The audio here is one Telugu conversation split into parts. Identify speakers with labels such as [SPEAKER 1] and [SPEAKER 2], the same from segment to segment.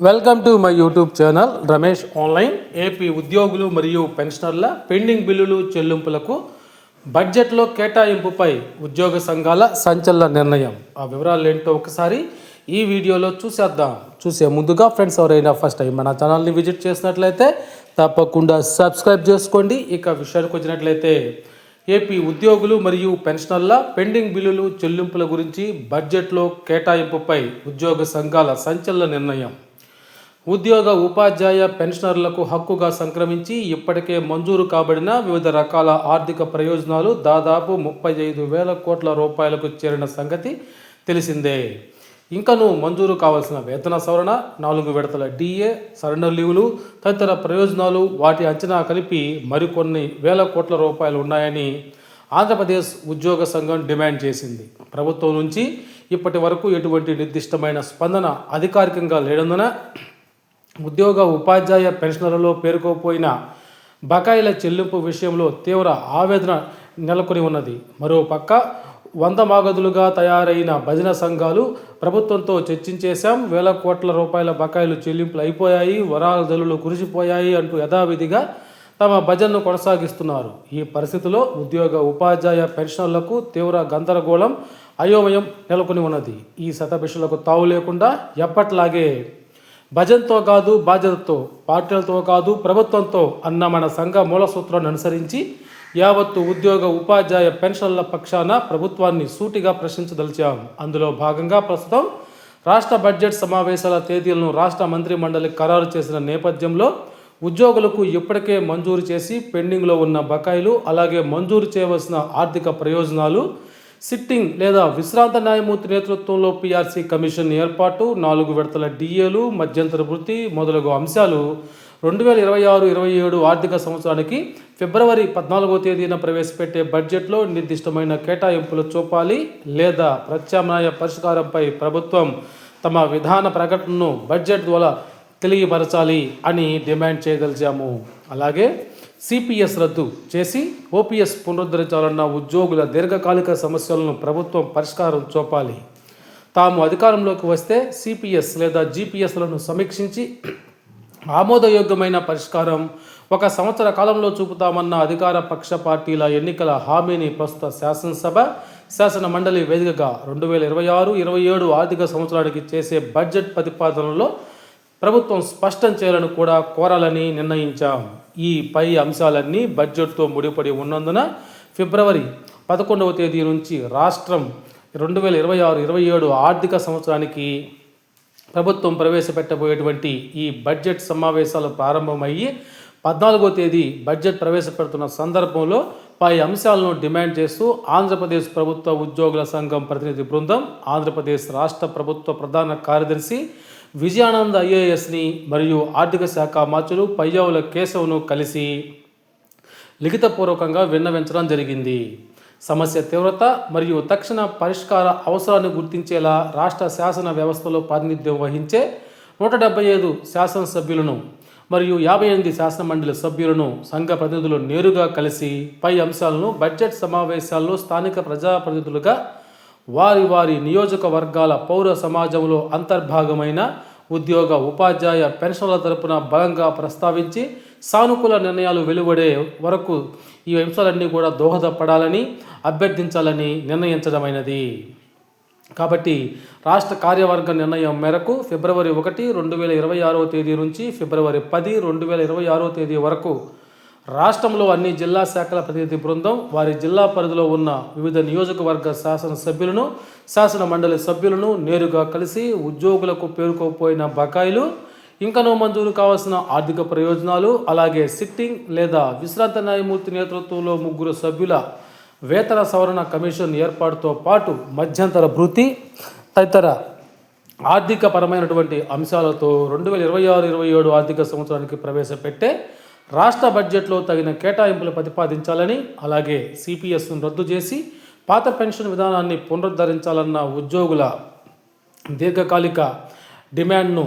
[SPEAKER 1] Welcome to my YouTube channel Ramesh online AP ఉద్యోగులు మరియు పెన్షనర్ల పెండింగ్ బిల్లులు చెల్లింపులకు బడ్జెట్లో కేటాయింపుపై ఉద్యోగ సంఘాల సంచలన నిర్ణయం. ఆ వివరాలు ఏంటో ఒకసారి ఈ వీడియోలో చూసేద్దాం. చూసే ముందుగా ఫ్రెండ్స్ ఎవరైనా ఫస్ట్ టైం మన ఛానల్ని విజిట్ చేసినట్లయితే తప్పకుండా సబ్స్క్రైబ్ చేసుకోండి. ఇక విషయానికి వచ్చినట్లయితే ఏపీ ఉద్యోగులు మరియు పెన్షనర్ల పెండింగ్ బిల్లులు చెల్లింపుల గురించి బడ్జెట్లో కేటాయింపుపై ఉద్యోగ సంఘాల సంచలన నిర్ణయం. ఉద్యోగ ఉపాధ్యాయ పెన్షనర్లకు హక్కుగా సంక్రమించి ఇప్పటికే మంజూరు కాబడిన వివిధ రకాల ఆర్థిక ప్రయోజనాలు దాదాపు ముప్పై ఐదు వేల కోట్ల రూపాయలకు చేరిన సంగతి తెలిసిందే. ఇంకను మంజూరు కావాల్సిన వేతన సవరణ నాలుగు విడతల డిఏ సరెండర్ లీవులు తదితర ప్రయోజనాలు వాటి అంచనా కలిపి మరికొన్ని వేల కోట్ల రూపాయలు ఉన్నాయని ఆంధ్రప్రదేశ్ ఉద్యోగ సంఘం డిమాండ్ చేసింది. ప్రభుత్వం నుంచి ఇప్పటి వరకు ఎటువంటి నిర్దిష్టమైన స్పందన అధికారికంగా లేనందున ఉద్యోగ ఉపాధ్యాయ పెన్షనర్లలో పేరుకోపోయిన బకాయిల చెల్లింపు విషయంలో తీవ్ర ఆవేదన నెలకొని ఉన్నది. మరోపక్క వంద మాగదులుగా తయారైన భజన సంఘాలు ప్రభుత్వంతో చర్చించేశాం. వేల కోట్ల రూపాయల బకాయిలు చెల్లింపులు అయిపోయాయి. వరాల జల్లులు కురిసిపోయాయి అంటూ యథావిధిగా తమ భజనను కొనసాగిస్తున్నారు. ఈ పరిస్థితిలో ఉద్యోగ ఉపాధ్యాయ పెన్షనర్లకు తీవ్ర గందరగోళం అయోమయం నెలకొని ఉన్నది. ఈ శతభిషులకు తావు లేకుండా ఎప్పట్లాగే భజనతో కాదు బాధ్యతతో పార్టీలతో కాదు ప్రభుత్వంతో అన్న మన సంఘ మూల సూత్రాన్ని అనుసరించి యావత్తు ఉద్యోగ ఉపాధ్యాయ పెన్షన్ల పక్షాన ప్రభుత్వాన్ని సూటిగా ప్రశ్నించదలిచాం. అందులో భాగంగా ప్రస్తుతం రాష్ట్ర బడ్జెట్ సమావేశాల తేదీలను రాష్ట్ర మంత్రి మండలి ఖరారు చేసిన నేపథ్యంలో ఉద్యోగులకు ఇప్పటికే మంజూరు చేసి పెండింగ్లో ఉన్న బకాయిలు అలాగే మంజూరు చేయవలసిన ఆర్థిక ప్రయోజనాలు సిట్టింగ్ లేదా విశ్రాంత న్యాయమూర్తి నేతృత్వంలో పీఆర్సీ కమిషన్ ఏర్పాటు నాలుగు విడతల డిఏలు మధ్యంతర వృత్తి మొదలగు అంశాలు రెండు వేల ఇరవై ఆరు ఇరవై ఏడు ఆర్థిక సంవత్సరానికి ఫిబ్రవరి పద్నాలుగో తేదీన ప్రవేశపెట్టే బడ్జెట్లో నిర్దిష్టమైన కేటాయింపులు చూపాలి లేదా ప్రత్యామ్నాయ పరిష్కారంపై ప్రభుత్వం తమ విధాన ప్రకటనను బడ్జెట్ ద్వారా తెలియపరచాలి అని డిమాండ్ చేయదలిచాము. అలాగే సిపిఎస్ రద్దు చేసి ఓపీఎస్ పునరుద్ధరించాలన్న ఉద్యోగుల దీర్ఘకాలిక సమస్యలను ప్రభుత్వం పరిష్కారం చూపాలి. తాము అధికారంలోకి వస్తే సిపిఎస్ లేదా జీపీఎస్లను సమీక్షించి ఆమోదయోగ్యమైన పరిష్కారం ఒక సంవత్సర కాలంలో చూపుతామన్న అధికార పక్ష పార్టీల ఎన్నికల హామీని ప్రస్తుత శాసనసభ శాసన మండలి వేదికగా రెండు వేల ఇరవై ఆరు ఇరవై ఏడు ఆర్థిక సంవత్సరానికి చేసే బడ్జెట్ ప్రతిపాదనలో ప్రభుత్వం స్పష్టం చేయాలని కూడా కోరాలని నిర్ణయించాం. ఈ పై అంశాలన్నీ బడ్జెట్తో ముడిపడి ఉన్నందున ఫిబ్రవరి పదకొండవ తేదీ నుంచి రాష్ట్రం రెండు వేల ఇరవై ఆరు ఇరవై ఏడు ఆర్థిక సంవత్సరానికి ప్రభుత్వం ప్రవేశపెట్టబోయేటువంటి ఈ బడ్జెట్ సమావేశాలు ప్రారంభమయ్యి పద్నాలుగో తేదీ బడ్జెట్ ప్రవేశపెడుతున్న సందర్భంలో పై అంశాలను డిమాండ్ చేస్తూ ఆంధ్రప్రదేశ్ ప్రభుత్వ ఉద్యోగుల సంఘం ప్రతినిధి బృందం ఆంధ్రప్రదేశ్ రాష్ట్ర ప్రభుత్వ ప్రధాన కార్యదర్శి విజయానంద్ ఐఏఎస్ని మరియు ఆర్థిక శాఖ మార్చులు పయ్యావుల కేశవ్ను కలిసి లిఖితపూర్వకంగా విన్నవించడం జరిగింది. సమస్య తీవ్రత మరియు తక్షణ పరిష్కార అవసరాన్ని గుర్తించేలా రాష్ట్ర శాసన వ్యవస్థలో ప్రాతినిధ్యం వహించే నూట డెబ్బై ఐదు శాసనసభ్యులను మరియు యాభై ఎనిమిది శాసనమండలి సభ్యులను సంఘ ప్రతినిధులు నేరుగా కలిసి పై అంశాలను బడ్జెట్ సమావేశాల్లో స్థానిక ప్రజాప్రతినిధులుగా వారి వారి నియోజకవర్గాల పౌర సమాజంలో అంతర్భాగమైన ఉద్యోగ ఉపాధ్యాయ పెన్షన్ల తరపున బలంగా ప్రస్తావించి సానుకూల నిర్ణయాలు వెలువడే వరకు ఈ అంశాలన్నీ కూడా దోహదపడాలని అభ్యర్థించాలని నిర్ణయించడమైనది. కాబట్టి రాష్ట్ర కార్యవర్గ నిర్ణయం మేరకు ఫిబ్రవరి ఒకటి రెండు వేల ఇరవై ఆరో తేదీ నుంచి ఫిబ్రవరి పది రెండు వేల ఇరవై ఆరో తేదీ వరకు రాష్ట్రంలో అన్ని జిల్లా శాఖల ప్రతినిధి బృందం వారి జిల్లా పరిధిలో ఉన్న వివిధ నియోజకవర్గ శాసన సభ్యులను శాసన మండలి సభ్యులను నేరుగా కలిసి ఉద్యోగులకు పేరుకోపోయిన బకాయిలు ఇంకనూ మంజూరు కావాల్సిన ఆర్థిక ప్రయోజనాలు అలాగే సిట్టింగ్ లేదా విశ్రాంత న్యాయమూర్తి నేతృత్వంలో ముగ్గురు సభ్యుల వేతన సవరణ కమిషన్ ఏర్పాటుతో పాటు మధ్యంతర భృతి తదితర ఆర్థిక పరమైనటువంటి అంశాలతో రెండు వేల ఇరవై ఆరు ఇరవై ఏడు ఆర్థిక సంవత్సరానికి ప్రవేశపెట్టే రాష్ట్ర బడ్జెట్లో తగిన కేటాయింపులు ప్రతిపాదించాలని అలాగే సిపిఎస్ను రద్దు చేసి పాత పెన్షన్ విధానాన్ని పునరుద్ధరించాలన్న ఉద్యోగుల దీర్ఘకాలిక డిమాండ్ను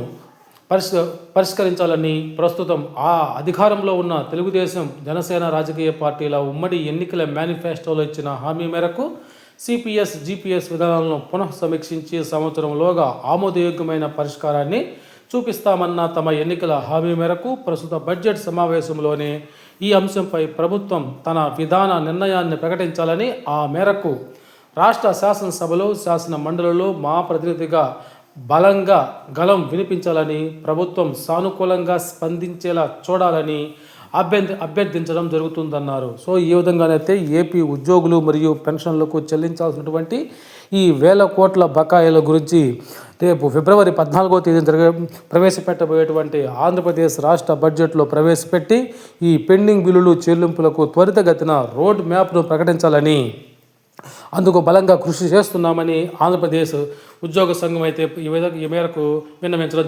[SPEAKER 1] పరిష్క పరిష్కరించాలని ప్రస్తుతం ఆ అధికారంలో ఉన్న తెలుగుదేశం జనసేన రాజకీయ పార్టీల ఉమ్మడి ఎన్నికల మేనిఫెస్టోలో ఇచ్చిన హామీ మేరకు సిపిఎస్ జిపిఎస్ విధానాలను పునః సమీక్షించి సంవత్సరంలోగా ఆమోదయోగ్యమైన పరిష్కారాన్ని చూపిస్తామన్న తమ ఎన్నికల హామీ మేరకు ప్రస్తుత బడ్జెట్ సమావేశంలోనే ఈ అంశంపై ప్రభుత్వం తన విధాన నిర్ణయాన్ని ప్రకటించాలని ఆ మేరకు రాష్ట్ర శాసనసభలో శాసన మండలిలో మా ప్రతినిధిగా బలంగా గలం వినిపించాలని ప్రభుత్వం సానుకూలంగా స్పందించేలా చూడాలని అభ్యర్థి అభ్యర్థించడం జరుగుతుందన్నారు. సో ఈ విధంగానైతే ఏపీ ఉద్యోగులు మరియు పెన్షన్లకు చెల్లించాల్సినటువంటి ఈ వేల కోట్ల బకాయిల గురించి రేపు ఫిబ్రవరి పద్నాలుగో తేదీ జరిగే ప్రవేశపెట్టబోయేటువంటి ఆంధ్రప్రదేశ్ రాష్ట్ర బడ్జెట్లో ప్రవేశపెట్టి ఈ పెండింగ్ బిల్లులు చెల్లింపులకు త్వరితగతిన రోడ్ మ్యాప్ను ప్రకటించాలని. అందుకు బలంగా కృషి చేస్తున్నామని ఆంధ్రప్రదేశ్ ఉద్యోగ సంఘం అయితే ఈ విధంగా ఈ మేరకు విన్నవించడం